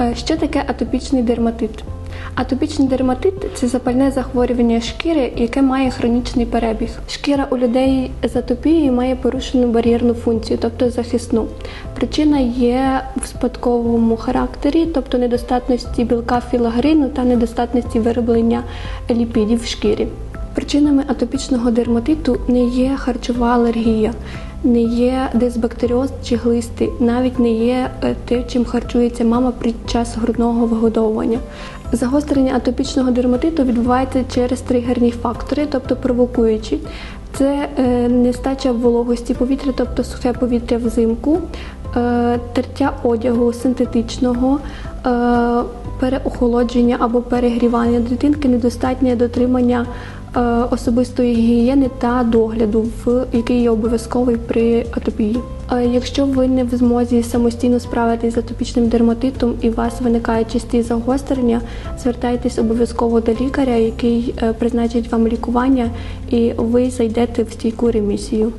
Е, Що таке атопічний дерматит? Атопічний дерматит це запальне захворювання шкіри, яке має хронічний перебіг. Шкіра у людей з атопією має порушену бар'єрну функцію, тобто захисну. Причина є в спадковому характері, тобто недостатності білка філагрину та недостатності вироблення ліпідів в шкірі. Причинами атопічного дерматиту не є харчова алергія, не є дисбактеріоз чи глисти, навіть не є е, те, чим харчується мама під час грудного вигодовування. Загострення атопічного дерматиту відбувається через тригерні фактори, тобто провокуючі. Це е, нестача вологості повітря, тобто сухе повітря взимку, е, тертя одягу синтетичного, переохолодження або перегрівання дитинки, недостатнє дотримання особистої гігієни та догляду, в який є обов'язковий при атопії. Е, Якщо ви не в змозі самостійно справитись з атопічним дерматитом і у вас виникають часті загострення, звертайтесь обов'язково до лікаря, який е, призначить вам лікування, і ви зайдете в стійку ремісію.